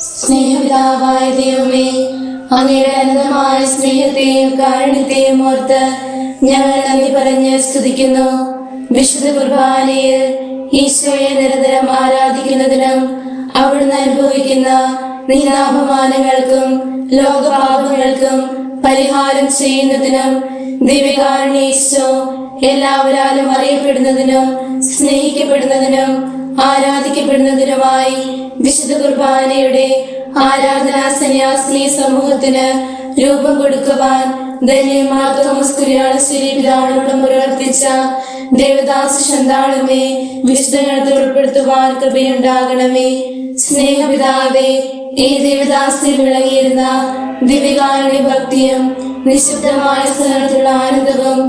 സ്നേഹപിതാവായ ദൈവമേ അങ്ങയുടെ അനന്തമായ സ്നേഹത്തെയും കാരുണ്യത്തെയും ഓർത്ത് ഞങ്ങൾ നന്ദി പറഞ്ഞ് സ്തുതിക്കുന്നു. വിശുദ്ധ കുർബാനയിൽ ഈശോയെ നിരന്തരം ആരാധിക്കുന്നതിനും അവിടുന്ന് അനുഭവിക്കുന്ന നീനാപമാനങ്ങൾക്കും ലോകപാപങ്ങൾക്കും പരിഹാരം ചെയ്യുന്നതിനും ദിവ്യകാരുണ്യ ഈശോ എല്ലാവരാലും അറിയപ്പെടുന്നതിനും സ്നേഹിക്കപ്പെടുന്നതിനും ആരാധിക്കപ്പെടുന്നതിനുമായി വിശുദ്ധ കുർബാനയുടെ ആരാധനാ സന്യാസിനി സമൂഹത്തിന് രൂപം കൊടുക്കുവാൻ ശന്താളുമേ ഉൾപ്പെടുത്തുവാൻ സ്നേഹപിതാവേ ഈ ദേവദാസിൽ ദിവ്യകാരുണ്യ ഭക്തിയും നിശബ്ദമായ സ്ഥലത്തുള്ള ആനന്ദവും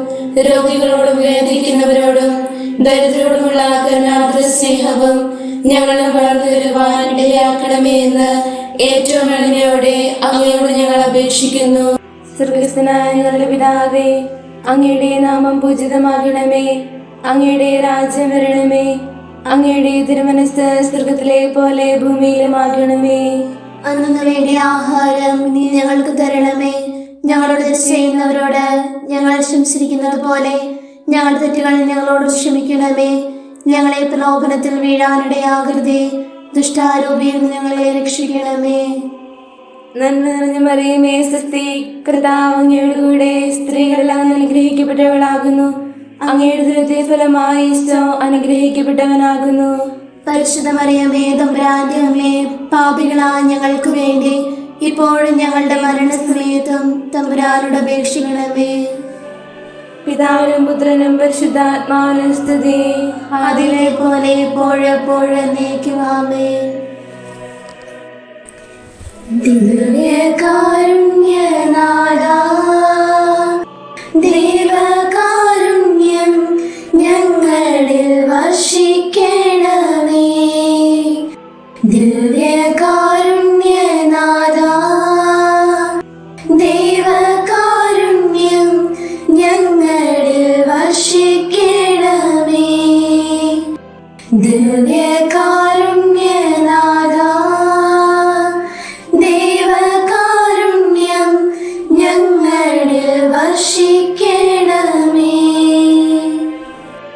രോഗികളോടും വേദിക്കുന്നവരോടും ദരിദ്രരോടുമുള്ള കരുണാകൃത സ്നേഹവും ഞങ്ങളെ വളർന്നു വരുവാൻ ഇടയാക്കണമേ എന്ന് ഏറ്റവും എളിമയോടെ അങ്ങയോട് ഞങ്ങൾ അപേക്ഷിക്കുന്നു. സ്വർഗസ്ഥനായ ഞങ്ങളുടെ പിതാവേ അങ്ങയുടെ നാമം പൂജിതമാകണമേ. അങ്ങയുടെ രാജ്യം വരണമേ. അങ്ങയുടെ തിരുമനസ് സ്വർഗത്തിലെ പോലെ ഭൂമിയിലുമാകണമേ. അന്നു ആഹാരം നീ ഞങ്ങൾക്ക് തരണമേ. ഞങ്ങളോട് ചെയ്യുന്നവരോട് ഞങ്ങൾ ശംസിക്കുന്നത് പോലെ ഞങ്ങളുടെ തെറ്റുകൾ ഞങ്ങളോട് ക്ഷമിക്കണമേ. ഞങ്ങളെ പ്രലോഭനത്തിൽ വീഴാനിടയാകരുതേ. ദുഷ്ടാരൂപിയിൽ ഞങ്ങളെ രക്ഷിക്കണമേ. നന്മ നിറഞ്ഞ മറിയമേ സ്വസ്തി കർത്താവ് അങ്ങയുടെ കൂടെ സ്ത്രീകളെല്ലാം അനുഗ്രഹിക്കപ്പെട്ടവളാകുന്നു. അങ്ങയുടെ ദുരത്തെ ഫലമായി ഈശോ അനുഗ്രഹിക്കപ്പെട്ടവനാകുന്നു. പരിശുദ്ധ മറിയമേ തമ്പുരാന്റെ അമ്മേ പാപികളായ ഞങ്ങൾക്ക് വേണ്ടി ഇപ്പോഴും ഞങ്ങളുടെ മരണസമയത്തും തമ്പുരാനോട് അപേക്ഷിക്കണമേ. പിതാവിനും പുത്രനും പരിശുദ്ധാത്മാവിനും സ്തുതി. അതിലെ പോലെ എപ്പോഴെപ്പോഴും നീക്കുവാമേ ദിവ്യകാരുണ്യനാഥ ദേവകാരുണ്യം ഞങ്ങളുടെ വർഷിക്കേ.